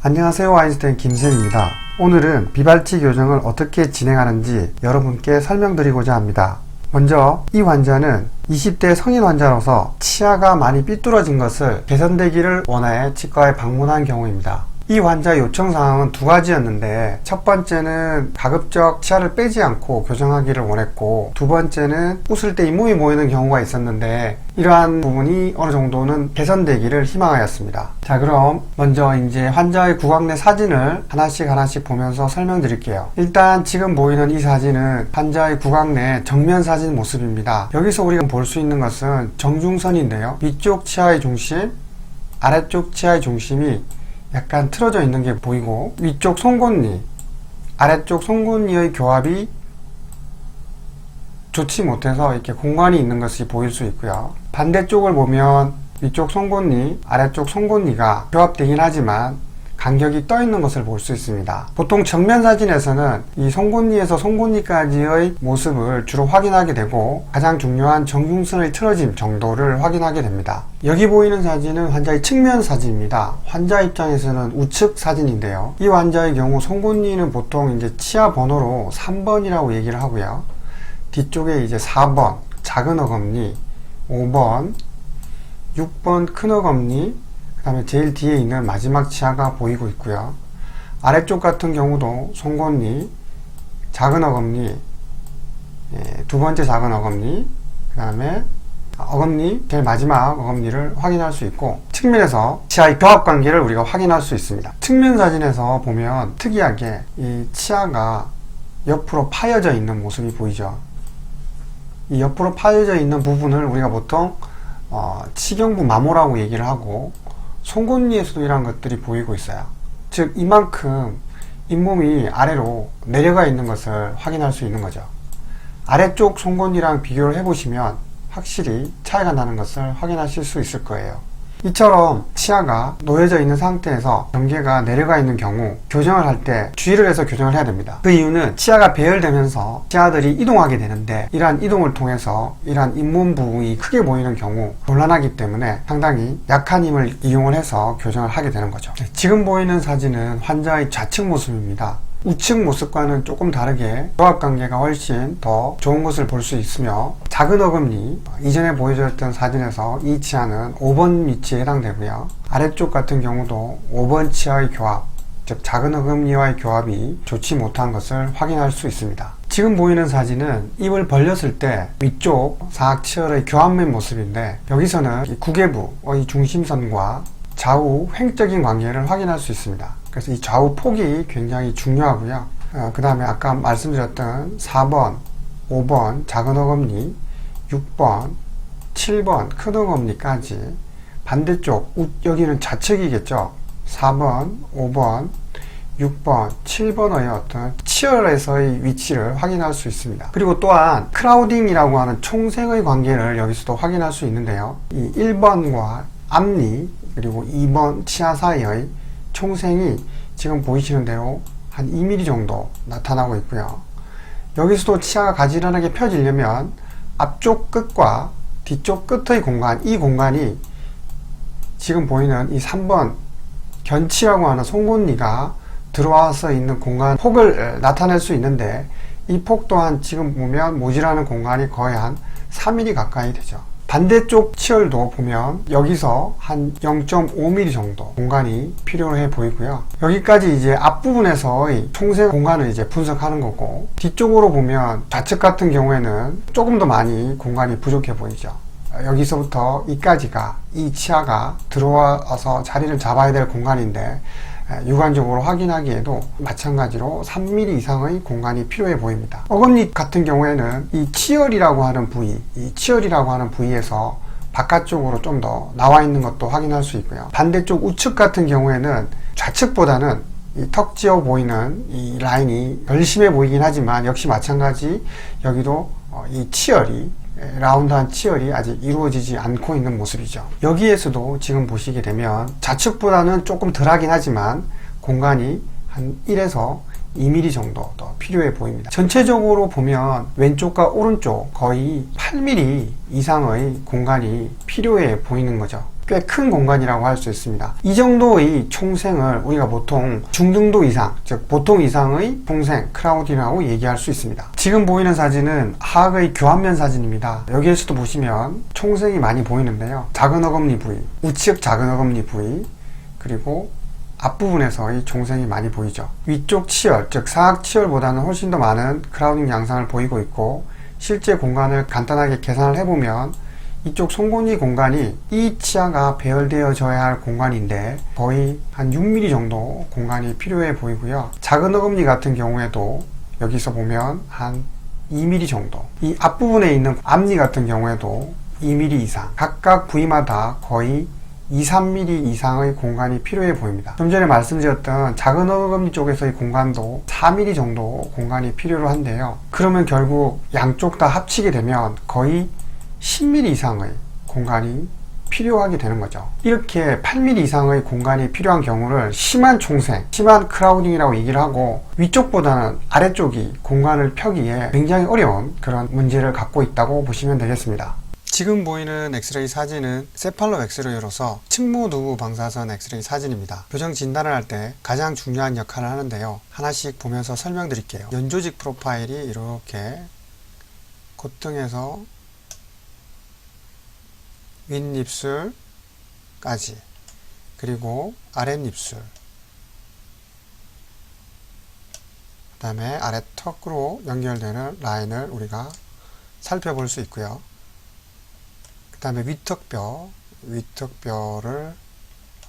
안녕하세요 아인슈타인 김쌤입니다. 오늘은 비발치 교정을 어떻게 진행하는지 여러분께 설명드리고자 합니다. 먼저 이 환자는 20대 성인 환자로서 치아가 많이 삐뚤어진 것을 개선되기를 원하여 치과에 방문한 경우입니다. 이 환자 요청 사항은 두 가지였는데 첫 번째는 가급적 치아를 빼지 않고 교정하기를 원했고 두 번째는 웃을 때 잇몸이 모이는 경우가 있었는데 이러한 부분이 어느 정도는 개선되기를 희망하였습니다. 자 그럼 먼저 이제 환자의 구강 내 사진을 하나씩 하나씩 보면서 설명드릴게요. 일단 지금 보이는 이 사진은 환자의 구강 내 정면 사진 모습입니다. 여기서 우리가 볼 수 있는 것은 정중선인데요. 위쪽 치아의 중심, 아래쪽 치아의 중심이 약간 틀어져 있는 게 보이고 위쪽 송곳니, 아래쪽 송곳니의 교합이 좋지 못해서 이렇게 공간이 있는 것이 보일 수 있고요. 반대쪽을 보면 위쪽 송곳니, 아래쪽 송곳니가 교합되긴 하지만 간격이 떠 있는 것을 볼 수 있습니다. 보통 정면 사진에서는 이 송곳니에서 송곳니까지의 모습을 주로 확인하게 되고 가장 중요한 정중선의 틀어짐 정도를 확인하게 됩니다. 여기 보이는 사진은 환자의 측면 사진입니다. 환자 입장에서는 우측 사진인데요. 이 환자의 경우 송곳니는 보통 이제 치아 번호로 3번이라고 얘기를 하고요. 뒤쪽에 이제 4번 작은 어금니, 5번, 6번 큰 어금니, 그 다음에 제일 뒤에 있는 마지막 치아가 보이고 있고요. 아래쪽 같은 경우도 송곳니, 작은 어금니, 예, 두 번째 작은 어금니, 그 다음에 어금니, 제일 마지막 어금니를 확인할 수 있고 측면에서 치아의 교합 관계를 우리가 확인할 수 있습니다. 측면 사진에서 보면 특이하게 이 치아가 옆으로 파여져 있는 모습이 보이죠. 이 옆으로 파여져 있는 부분을 우리가 보통 어, 치경부 마모라고 얘기를 하고 송곳니에서도 이런 것들이 보이고 있어요. 즉 이만큼 잇몸이 아래로 내려가 있는 것을 확인할 수 있는 거죠. 아래쪽 송곳니랑 비교를 해보시면 확실히 차이가 나는 것을 확인하실 수 있을 거예요. 이처럼 치아가 놓여져 있는 상태에서 경계가 내려가 있는 경우 교정을 할 때 주의를 해서 교정을 해야 됩니다. 그 이유는 치아가 배열되면서 치아들이 이동하게 되는데 이러한 이동을 통해서 이러한 잇몸 부분이 크게 보이는 경우 곤란하기 때문에 상당히 약한 힘을 이용을 해서 교정을 하게 되는 거죠. 네, 지금 보이는 사진은 환자의 좌측 모습입니다. 우측 모습과는 조금 다르게 조합 관계가 훨씬 더 좋은 것을 볼 수 있으며 작은 어금니 이전에 보여줬던 사진에서 이 치아는 5번 위치에 해당되고요 아래쪽 같은 경우도 5번 치아의 교합 즉 작은 어금니와의 교합이 좋지 못한 것을 확인할 수 있습니다 지금 보이는 사진은 입을 벌렸을 때 위쪽 사각치열의 교합면 모습인데 여기서는 이 구개부의 중심선과 좌우 횡적인 관계를 확인할 수 있습니다. 그래서 이 좌우 폭이 굉장히 중요하고요. 그 다음에 아까 말씀드렸던 4번, 5번 작은 어금니, 6번, 7번 큰 어금니까지 반대쪽 우- 여기는 좌측이겠죠. 4번, 5번, 6번, 7번의 어떤 치열에서의 위치를 확인할 수 있습니다. 그리고 또한 크라우딩이라고 하는 총생의 관계를 여기서도 확인할 수 있는데요. 이 1번과 앞니 그리고 2번 치아 사이의 총생이 지금 보이시는 대로 한 2mm 정도 나타나고 있고요. 여기서도 치아가 가지런하게 펴지려면 앞쪽 끝과 뒤쪽 끝의 공간, 이 공간이 지금 보이는 이 3번 견치라고 하는 송곳니가 들어와서 있는 공간 폭을 나타낼 수 있는데 이 폭 또한 지금 보면 모질하는 공간이 거의 한 3mm 가까이 되죠. 반대쪽 치열도 보면 여기서 한 0.5mm 정도 공간이 필요해 보이고요. 여기까지 이제 앞부분에서의 총생 공간을 이제 분석하는 거고 뒤쪽으로 보면 좌측 같은 경우에는 조금 더 많이 공간이 부족해 보이죠. 여기서부터 이까지가 이 치아가 들어와서 자리를 잡아야 될 공간인데 에, 육안적으로 확인하기에도 마찬가지로 3mm 이상의 공간이 필요해 보입니다. 어금니 같은 경우에는 이 치열이라고 하는 부위, 이 치열이라고 하는 부위에서 바깥쪽으로 좀 더 나와 있는 것도 확인할 수 있고요. 반대쪽 우측 같은 경우에는 좌측보다는 이턱 지어 보이는 이 라인이 덜 심해 보이긴 하지만 역시 마찬가지 여기도 어, 이 치열이 에, 라운드한 치열이 아직 이루어지지 않고 있는 모습이죠. 여기에서도 지금 보시게 되면 좌측보다는 조금 덜하긴 하지만 공간이 한 1에서 2mm 정도 더 필요해 보입니다. 전체적으로 보면 왼쪽과 오른쪽 거의 8mm 이상의 공간이 필요해 보이는 거죠. 꽤 큰 공간이라고 할 수 있습니다. 이 정도의 총생을 우리가 보통 중등도 이상, 즉 보통 이상의 총생, 크라우딩이라고 얘기할 수 있습니다. 지금 보이는 사진은 하악의 교환면 사진입니다. 여기에서도 보시면 총생이 많이 보이는데요. 작은 어금니 부위, 우측 작은 어금니 부위, 그리고 앞부분에서의 총생이 많이 보이죠. 위쪽 치열, 즉 사악 치열보다는 훨씬 더 많은 크라우딩 양상을 보이고 있고 실제 공간을 간단하게 계산을 해보면 이쪽 송곳니 공간이 이 치아가 배열되어져야 할 공간인데 거의 한 6mm 정도 공간이 필요해 보이고요. 작은 어금니 같은 경우에도 여기서 보면 한 2mm 정도. 이 앞부분에 있는 앞니 같은 경우에도 2mm 이상. 각각 부위마다 거의 2, 3mm 이상의 공간이 필요해 보입니다. 좀 전에 말씀드렸던 작은 어금니 쪽에서의 공간도 4mm 정도 공간이 필요로 한데요. 그러면 결국 양쪽 다 합치게 되면 거의 10mm 이상의 공간이 필요하게 되는 거죠. 이렇게 8mm 이상의 공간이 필요한 경우를 심한 총생, 심한 크라우딩이라고 얘기를 하고 위쪽보다는 아래쪽이 공간을 펴기에 굉장히 어려운 그런 문제를 갖고 있다고 보시면 되겠습니다. 지금 보이는 엑스레이 사진은 세팔로 엑스레이로서 측무 두부 방사선 엑스레이 사진입니다. 교정 진단을 할 때 가장 중요한 역할을 하는데요. 하나씩 보면서 설명드릴게요. 연조직 프로파일이 이렇게 콧등에서 윗입술까지 그리고 아랫입술 그 다음에 아래턱으로 연결되는 라인을 우리가 살펴볼 수 있고요. 그 다음에 위턱뼈, 위턱뼈를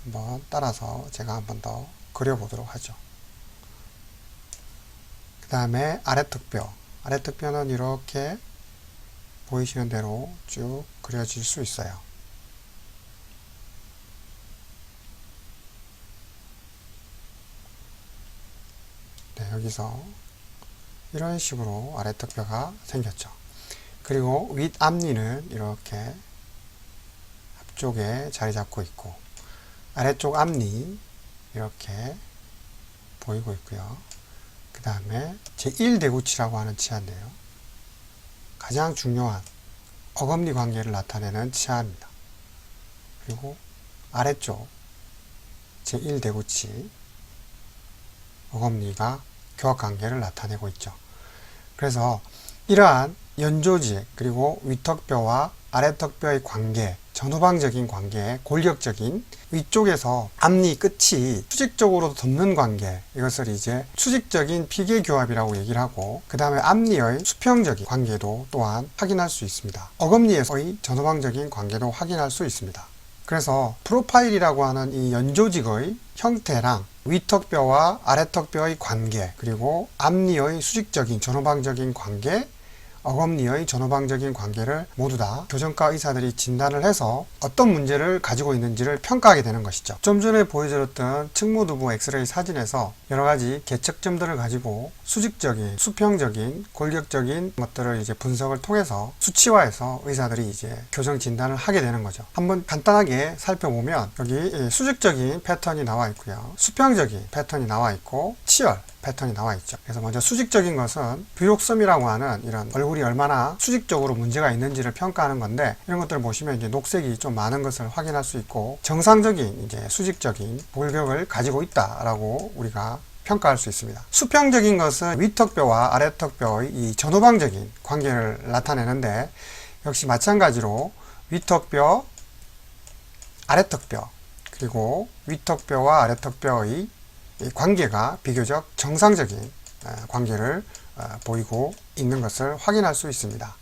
한번 따라서 제가 한번 더 그려보도록 하죠. 그 다음에 아래턱뼈, 아래턱뼈는 이렇게 보이시는 대로 쭉 그려질 수 있어요. 네, 여기서 이런 식으로 아래 턱뼈가 생겼죠. 그리고 윗앞니는 이렇게 앞쪽에 자리 잡고 있고 아래쪽 앞니 이렇게 보이고 있고요. 그 다음에 제1대구치라고 하는 치아인데요. 가장 중요한 어금니 관계를 나타내는 치아입니다. 그리고 아래쪽 제1대구치 어금니가 교합 관계를 나타내고 있죠. 그래서 이러한 연조직 그리고 위턱뼈와 아래턱뼈의 관계, 전후방적인 관계, 골격적인 위쪽에서 앞니 끝이 수직적으로 덮는 관계 이것을 이제 수직적인 피계 교합이라고 얘기를 하고 그 다음에 앞니의 수평적인 관계도 또한 확인할 수 있습니다. 어금니에서의 전후방적인 관계도 확인할 수 있습니다. 그래서 프로파일이라고 하는 이 연조직의 형태랑 위턱뼈와 아래턱뼈의 관계 그리고 앞니의 수직적인 전후방적인 관계 어금니의 전후방적인 관계를 모두 다 교정과 의사들이 진단을 해서 어떤 문제를 가지고 있는지를 평가하게 되는 것이죠. 좀 전에 보여드렸던 측무두부 엑스레이 사진에서 여러 가지 개척점들을 가지고 수직적인, 수평적인, 골격적인 것들을 이제 분석을 통해서 수치화해서 의사들이 이제 교정 진단을 하게 되는 거죠. 한번 간단하게 살펴보면 여기 수직적인 패턴이 나와 있고요. 수평적인 패턴이 나와 있고 치열, 패턴이 나와 있죠. 그래서 먼저 수직적인 것은 비옥섬이라고 하는 이런 얼굴이 얼마나 수직적으로 문제가 있는지를 평가하는 건데 이런 것들을 보시면 이제 녹색이 좀 많은 것을 확인할 수 있고 정상적인 이제 수직적인 골격을 가지고 있다라고 우리가 평가할 수 있습니다. 수평적인 것은 위턱뼈와 아래턱뼈의 이 전후방적인 관계를 나타내는데 역시 마찬가지로 위턱뼈, 아래턱뼈 그리고 위턱뼈와 아래턱뼈의 이 관계가 비교적 정상적인 관계를 보이고 있는 것을 확인할 수 있습니다.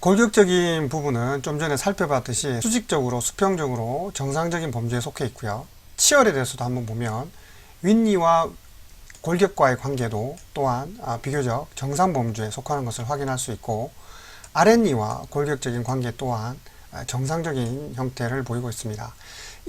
골격적인 부분은 좀 전에 살펴봤듯이 수직적으로 수평적으로 정상적인 범주에 속해 있고요. 치열에 대해서도 한번 보면 윗니와 골격과의 관계도 또한 아, 비교적 정상 범주에 속하는 것을 확인할 수 있고 아랫니와 골격적인 관계 또한 아, 정상적인 형태를 보이고 있습니다.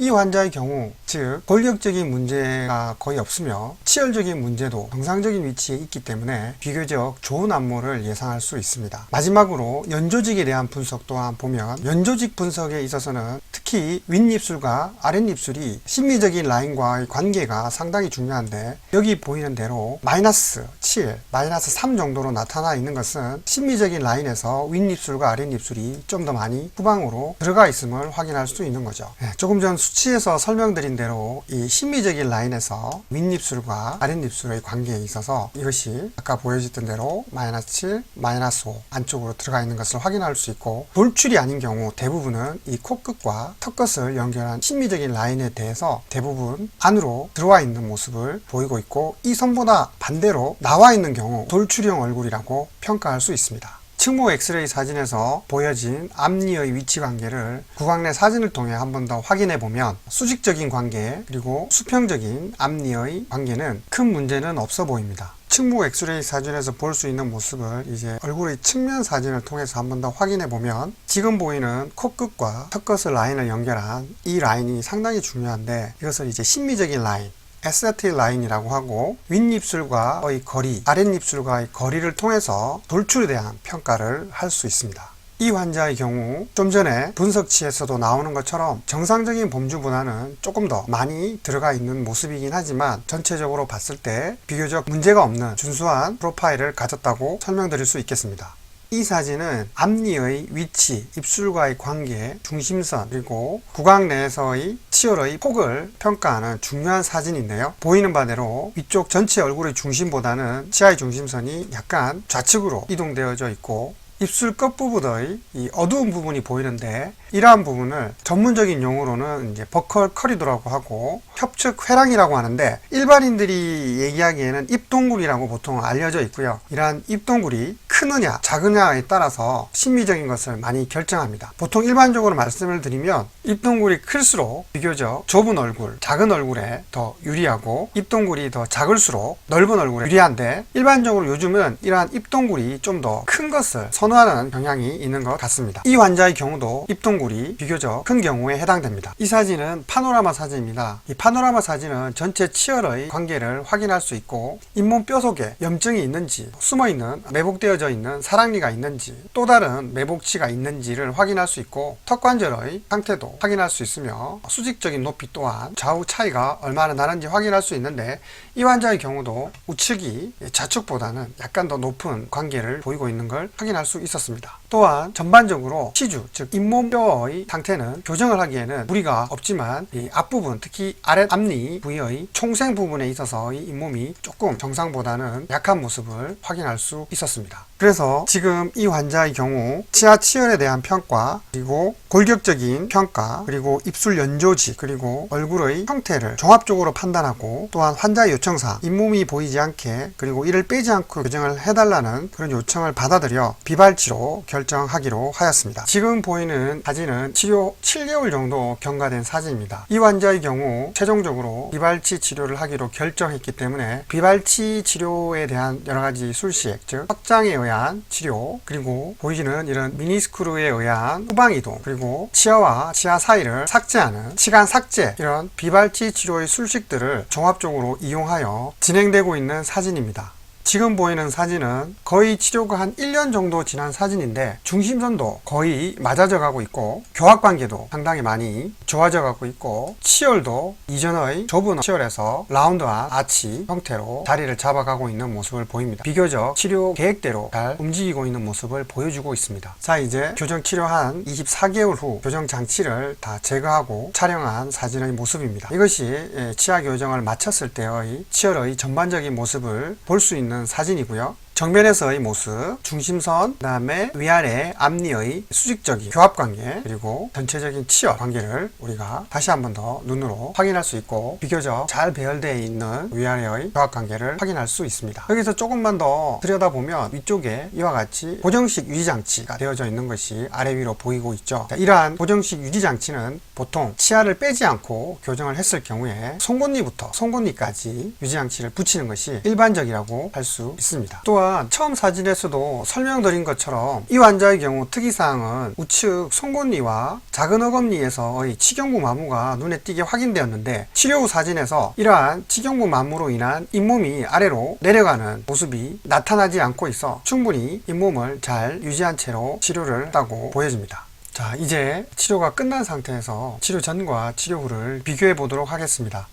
이 환자의 경우, 즉, 골격적인 문제가 거의 없으며 치열적인 문제도 정상적인 위치에 있기 때문에 비교적 좋은 안모를 예상할 수 있습니다. 마지막으로 연조직에 대한 분석 또한 보면 연조직 분석에 있어서는 특히 윗입술과 아랫입술이 심미적인 라인과의 관계가 상당히 중요한데 여기 보이는 대로 마이너스 7, 마이너스 3 정도로 나타나 있는 것은 심미적인 라인에서 윗입술과 아랫입술이 좀 더 많이 후방으로 들어가 있음을 확인할 수 있는 거죠. 예, 조금 전 수치에서 설명드린 대로 이 심미적인 라인에서 윗입술과 아랫입술의 관계에 있어서 이것이 아까 보여줬던 대로 마이너스 7, 마이너스 5 안쪽으로 들어가 있는 것을 확인할 수 있고 돌출이 아닌 경우 대부분은 이 코끝과 턱끝을 연결한 심미적인 라인에 대해서 대부분 안으로 들어와 있는 모습을 보이고 있고 이 선보다 반대로 나와 있는 경우 돌출형 얼굴이라고 평가할 수 있습니다. 측모 엑스레이 사진에서 보여진 앞니의 위치 관계를 구강 내 사진을 통해 한 번 더 확인해 보면 수직적인 관계 그리고 수평적인 앞니의 관계는 큰 문제는 없어 보입니다. 측모 엑스레이 사진에서 볼 수 있는 모습을 이제 얼굴의 측면 사진을 통해서 한 번 더 확인해 보면 지금 보이는 코끝과 턱끝의 라인을 연결한 이 라인이 상당히 중요한데 이것을 이제 심미적인 라인 에스테틱 라인이라고 하고 윗입술과 의 거리, 아랫입술과의 거리를 통해서 돌출에 대한 평가를 할 수 있습니다. 이 환자의 경우 좀 전에 분석치에서도 나오는 것처럼 정상적인 범주보다는 조금 더 많이 들어가 있는 모습이긴 하지만 전체적으로 봤을 때 비교적 문제가 없는 준수한 프로파일을 가졌다고 설명드릴 수 있겠습니다. 이 사진은 앞니의 위치, 입술과의 관계, 중심선, 그리고 구강 내에서의 치열의 폭을 평가하는 중요한 사진인데요. 보이는 바대로 위쪽 전체 얼굴의 중심보다는 치아의 중심선이 약간 좌측으로 이동되어져 있고 입술 끝부분의 이 어두운 부분이 보이는데 이러한 부분을 전문적인 용어로는 이제 버컬 커리도라고 하고 협측 회랑이라고 하는데 일반인들이 얘기하기에는 입동굴이라고 보통 알려져 있고요. 이러한 입동굴이 크느냐 작으냐에 따라서 심미적인 것을 많이 결정합니다. 보통 일반적으로 말씀을 드리면 입동굴이 클수록 비교적 좁은 얼굴, 작은 얼굴에 더 유리하고 입동굴이 더 작을수록 넓은 얼굴에 유리한데 일반적으로 요즘은 이러한 입동굴이 좀 더 큰 것을 선호하는 경향이 있는 것 같습니다. 이 환자의 경우도 입동굴 이 비교적 큰 경우에 해당됩니다. 이 사진은 파노라마 사진입니다. 이 파노라마 사진은 전체 치열의 관계를 확인할 수 있고 잇몸 뼈 속에 염증이 있는지 숨어있는 매복되어져 있는 사랑니가 있는지 또 다른 매복치가 있는지를 확인할 수 있고 턱관절의 상태도 확인할 수 있으며 수직적인 높이 또한 좌우 차이가 얼마나 나는지 확인할 수 있는데 이 환자의 경우도 우측이 좌측보다는 약간 더 높은 관계를 보이고 있는 걸 확인할 수 있었습니다. 또한 전반적으로 치주, 즉 잇몸뼈의 상태는 교정을 하기에는 무리가 없지만 이 앞부분, 특히 아랫 앞니 부위의 총생 부분에 있어서 이 잇몸이 조금 정상보다는 약한 모습을 확인할 수 있었습니다. 그래서 지금 이 환자의 경우 치아 치열에 대한 평가 그리고 골격적인 평가 그리고 입술 연조직 그리고 얼굴의 형태를 종합적으로 판단하고 또한 환자의 요청사항 잇몸이 보이지 않게 그리고 이를 빼지 않고 교정을 해달라는 그런 요청을 받아들여 비발치로 결정하기로 하였습니다. 지금 보이는 사진은 치료 7개월 정도 경과된 사진입니다. 이 환자의 경우 최종적으로 비발치 치료를 하기로 결정했기 때문에 비발치 치료에 대한 여러 가지 술식 즉 확장에 의한 치료 그리고 보이시는 이런 미니스크루에 의한 후방 이동 그리고 치아와 치아 사이를 삭제하는 치간 삭제 이런 비발치 치료의 술식들을 종합적으로 이용하여 진행되고 있는 사진입니다. 지금 보이는 사진은 거의 치료가 한 1년 정도 지난 사진인데 중심선도 거의 맞아져 가고 있고 교합 관계도 상당히 많이 좋아져 가고 있고 치열도 이전의 좁은 치열에서 라운드한 아치 형태로 자리를 잡아가고 있는 모습을 보입니다. 비교적 치료 계획대로 잘 움직이고 있는 모습을 보여주고 있습니다. 자 이제 교정 치료한 24개월 후 교정 장치를 다 제거하고 촬영한 사진의 모습입니다. 이것이 예, 치아 교정을 마쳤을 때의 치열의 전반적인 모습을 볼 수 있는 사진이고요. 정면에서의 모습, 중심선, 그 다음에 위아래 앞니의 수직적인 교합 관계, 그리고 전체적인 치열 관계를 우리가 다시 한 번 더 눈으로 확인할 수 있고, 비교적 잘 배열되어 있는 위아래의 교합 관계를 확인할 수 있습니다. 여기서 조금만 더 들여다보면 위쪽에 이와 같이 고정식 유지장치가 되어져 있는 것이 아래 위로 보이고 있죠. 자, 이러한 고정식 유지장치는 보통 치아를 빼지 않고 교정을 했을 경우에 송곳니부터 송곳니까지 유지장치를 붙이는 것이 일반적이라고 할 수 있습니다. 또한 처음 사진에서도 설명드린 것처럼 이 환자의 경우 특이사항은 우측 송곳니와 작은 어금니에서의 치경부 마모가 눈에 띄게 확인되었는데 치료 후 사진에서 이러한 치경부 마모로 인한 잇몸이 아래로 내려가는 모습이 나타나지 않고 있어 충분히 잇몸을 잘 유지한 채로 치료를 했다고 보여집니다. 자, 이제 치료가 끝난 상태에서 치료 전과 치료 후를 비교해 보도록 하겠습니다.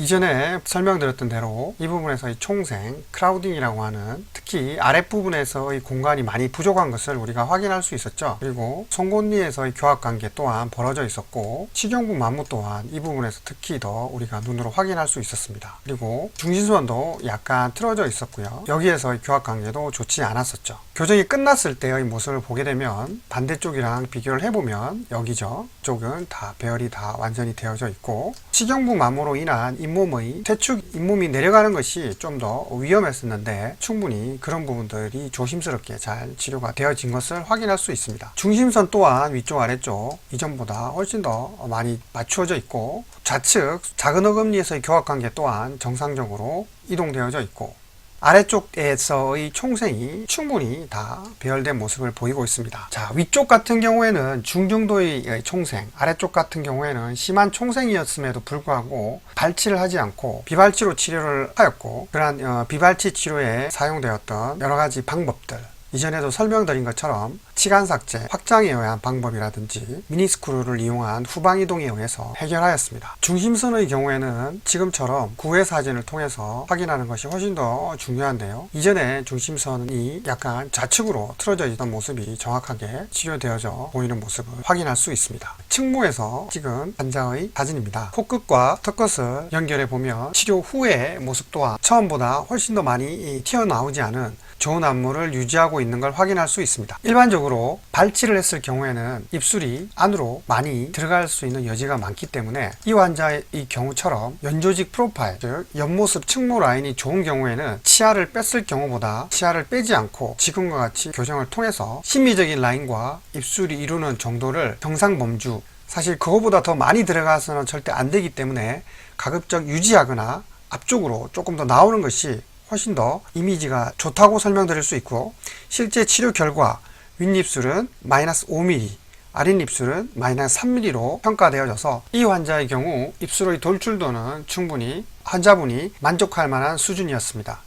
이전에 설명드렸던 대로 이 부분에서의 총생, 크라우딩이라고 하는 특히 아랫부분에서의 공간이 많이 부족한 것을 우리가 확인할 수 있었죠. 그리고 송곳니에서의 교합 관계 또한 벌어져 있었고 치경부 만무 또한 이 부분에서 특히 더 우리가 눈으로 확인할 수 있었습니다. 그리고 중심선도 약간 틀어져 있었고요. 여기에서의 교합 관계도 좋지 않았었죠. 교정이 끝났을 때의 모습을 보게 되면 반대쪽이랑 비교를 해보면 여기죠. 쪽은 다 배열이 다 완전히 되어져 있고 치경부 마모로 인한 잇몸의 퇴축 잇몸이 내려가는 것이 좀 더 위험했었는데 충분히 그런 부분들이 조심스럽게 잘 치료가 되어진 것을 확인할 수 있습니다. 중심선 또한 위쪽 아래쪽 이전보다 훨씬 더 많이 맞추어져 있고 좌측 작은 어금니에서의 교합 관계 또한 정상적으로 이동되어져 있고 아래쪽에서의 총생이 충분히 다 배열된 모습을 보이고 있습니다. 자, 위쪽 같은 경우에는 중정도의 총생, 아래쪽 같은 경우에는 심한 총생이었음에도 불구하고 발치를 하지 않고 비발치로 치료를 하였고, 그러한 어, 비발치 치료에 사용되었던 여러 가지 방법들, 이전에도 설명드린 것처럼 치간 삭제, 확장에 의한 방법이라든지 미니스크루를 이용한 후방 이동에 의해서 해결하였습니다. 중심선의 경우에는 지금처럼 구회 사진을 통해서 확인하는 것이 훨씬 더 중요한데요. 이전에 중심선이 약간 좌측으로 틀어져 있던 모습이 정확하게 치료되어져 보이는 모습을 확인할 수 있습니다. 측무에서 찍은 환자의 사진입니다. 코끝과 턱끝을 연결해 보면 치료 후의 모습 또한 처음보다 훨씬 더 많이 튀어나오지 않은 좋은 안무를 유지하고 있는 걸 확인할 수 있습니다. 일반적으로 발치를 했을 경우에는 입술이 안으로 많이 들어갈 수 있는 여지가 많기 때문에 이 환자의 경우처럼 연조직 프로파일, 즉 옆모습 측모 라인이 좋은 경우에는 치아를 뺐을 경우보다 치아를 빼지 않고 지금과 같이 교정을 통해서 심미적인 라인과 입술이 이루는 정도를 정상 범주 사실 그거보다 더 많이 들어가서는 절대 안 되기 때문에 가급적 유지하거나 앞쪽으로 조금 더 나오는 것이 훨씬 더 이미지가 좋다고 설명드릴 수 있고 실제 치료 결과 윗입술은 마이너스 5mm 아랫입술은 마이너스 3mm로 평가되어져서 이 환자의 경우 입술의 돌출도는 충분히 환자분이 만족할 만한 수준이었습니다.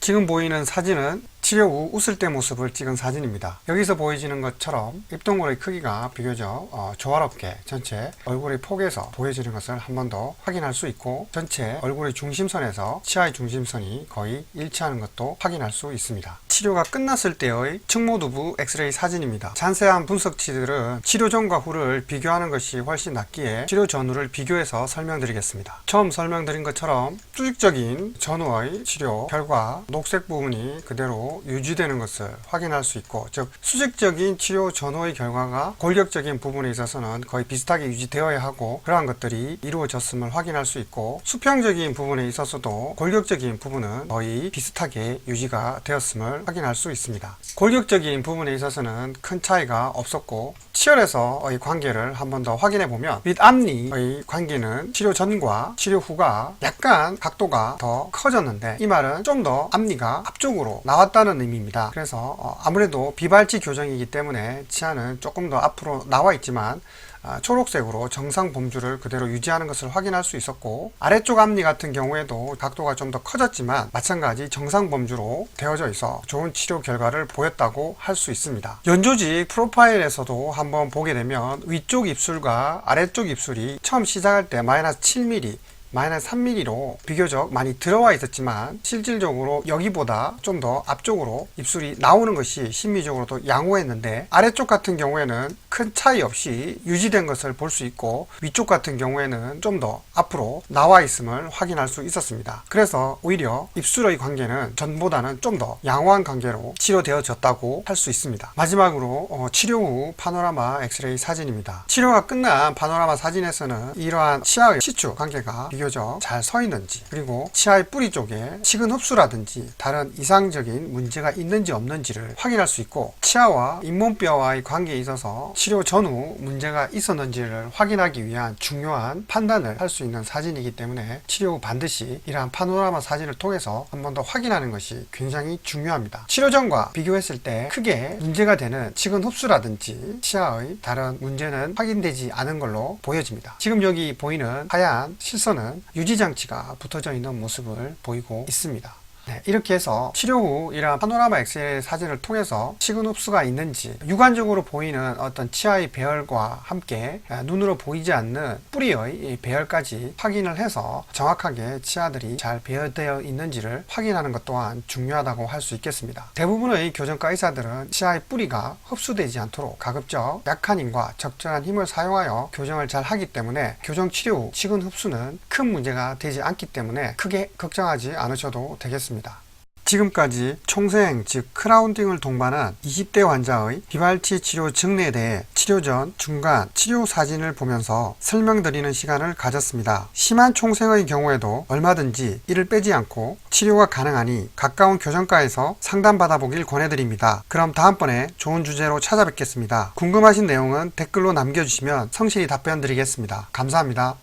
지금 보이는 사진은 치료 후 웃을 때 모습을 찍은 사진입니다. 여기서 보여지는 것처럼 입동굴의 크기가 비교적 어, 조화롭게 전체 얼굴의 폭에서 보여지는 것을 한 번 더 확인할 수 있고 전체 얼굴의 중심선에서 치아의 중심선이 거의 일치하는 것도 확인할 수 있습니다. 치료가 끝났을 때의 측모두부 엑스레이 사진입니다. 자세한 분석치들은 치료 전과 후를 비교하는 것이 훨씬 낫기에 치료 전후를 비교해서 설명드리겠습니다. 처음 설명드린 것처럼 수직적인 전후의 치료 결과 녹색 부분이 그대로 유지되는 것을 확인할 수 있고 즉 수직적인 치료 전후의 결과가 골격적인 부분에 있어서는 거의 비슷하게 유지되어야 하고 그러한 것들이 이루어졌음을 확인할 수 있고 수평적인 부분에 있어서도 골격적인 부분은 거의 비슷하게 유지가 되었음을 확인할 수 있습니다. 골격적인 부분에 있어서는 큰 차이가 없었고 치열에서의 관계를 한 번 더 확인해 보면 윗앞니의 관계는 치료 전과 치료 후가 약간 각도가 더 커졌는데 이 말은 좀 더 앞니가 앞쪽으로 나왔다는 의미입니다. 그래서 어, 아무래도 비발치 교정이기 때문에 치아는 조금 더 앞으로 나와 있지만 아, 초록색으로 정상 범주를 그대로 유지하는 것을 확인할 수 있었고 아래쪽 앞니 같은 경우에도 각도가 좀 더 커졌지만 마찬가지 정상 범주로 되어져 있어 좋은 치료 결과를 보였다고 할 수 있습니다. 연조직 프로파일에서도 한번 보게 되면 위쪽 입술과 아래쪽 입술이 처음 시작할 때 마이너스 7mm 마이너스 3mm로 비교적 많이 들어와 있었지만 실질적으로 여기보다 좀 더 앞쪽으로 입술이 나오는 것이 심미적으로도 양호했는데 아래쪽 같은 경우에는 큰 차이 없이 유지된 것을 볼 수 있고 위쪽 같은 경우에는 좀 더 앞으로 나와 있음을 확인할 수 있었습니다. 그래서 오히려 입술의 관계는 전보다는 좀 더 양호한 관계로 치료되어졌다고 할 수 있습니다. 마지막으로 어, 치료 후 파노라마 엑스레이 사진입니다. 치료가 끝난 파노라마 사진에서는 이러한 치아의 시추 관계가 비교적 잘 서 있는지 그리고 치아의 뿌리 쪽에 식은 흡수라든지 다른 이상적인 문제가 있는지 없는지를 확인할 수 있고 치아와 잇몸뼈와의 관계에 있어서 치료 전후 문제가 있었는지를 확인하기 위한 중요한 판단을 할 수 있는 사진이기 때문에 치료 후 반드시 이러한 파노라마 사진을 통해서 한 번 더 확인하는 것이 굉장히 중요합니다. 치료 전과 비교했을 때 크게 문제가 되는 식은 흡수라든지 치아의 다른 문제는 확인되지 않은 걸로 보여집니다. 지금 여기 보이는 하얀 실선은 유지장치가 붙어져 있는 모습을 보이고 있습니다. 네, 이렇게 해서 치료 후 이러한 파노라마 엑스레이 사진을 통해서 식은 흡수가 있는지 육안적으로 보이는 어떤 치아의 배열과 함께 아, 눈으로 보이지 않는 뿌리의 이 배열까지 확인을 해서 정확하게 치아들이 잘 배열되어 있는지를 확인하는 것 또한 중요하다고 할 수 있겠습니다. 대부분의 교정과 의사들은 치아의 뿌리가 흡수되지 않도록 가급적 약한 힘과 적절한 힘을 사용하여 교정을 잘 하기 때문에 교정 치료 후 식은 흡수는 큰 문제가 되지 않기 때문에 크게 걱정하지 않으셔도 되겠 습니다. 지금까지 총생 즉 크라운딩을 동반한 20대 환자의 비발치 치료 증례에 대해 치료 전, 중간, 치료 사진을 보면서 설명드리는 시간을 가졌습니다. 심한 총생의 경우에도 얼마든지 이를 빼지 않고 치료가 가능하니 가까운 교정과에서 상담받아보길 권해드립니다. 그럼 다음번에 좋은 주제로 찾아뵙겠습니다. 궁금하신 내용은 댓글로 남겨주시면 성실히 답변 드리겠습니다. 감사합니다.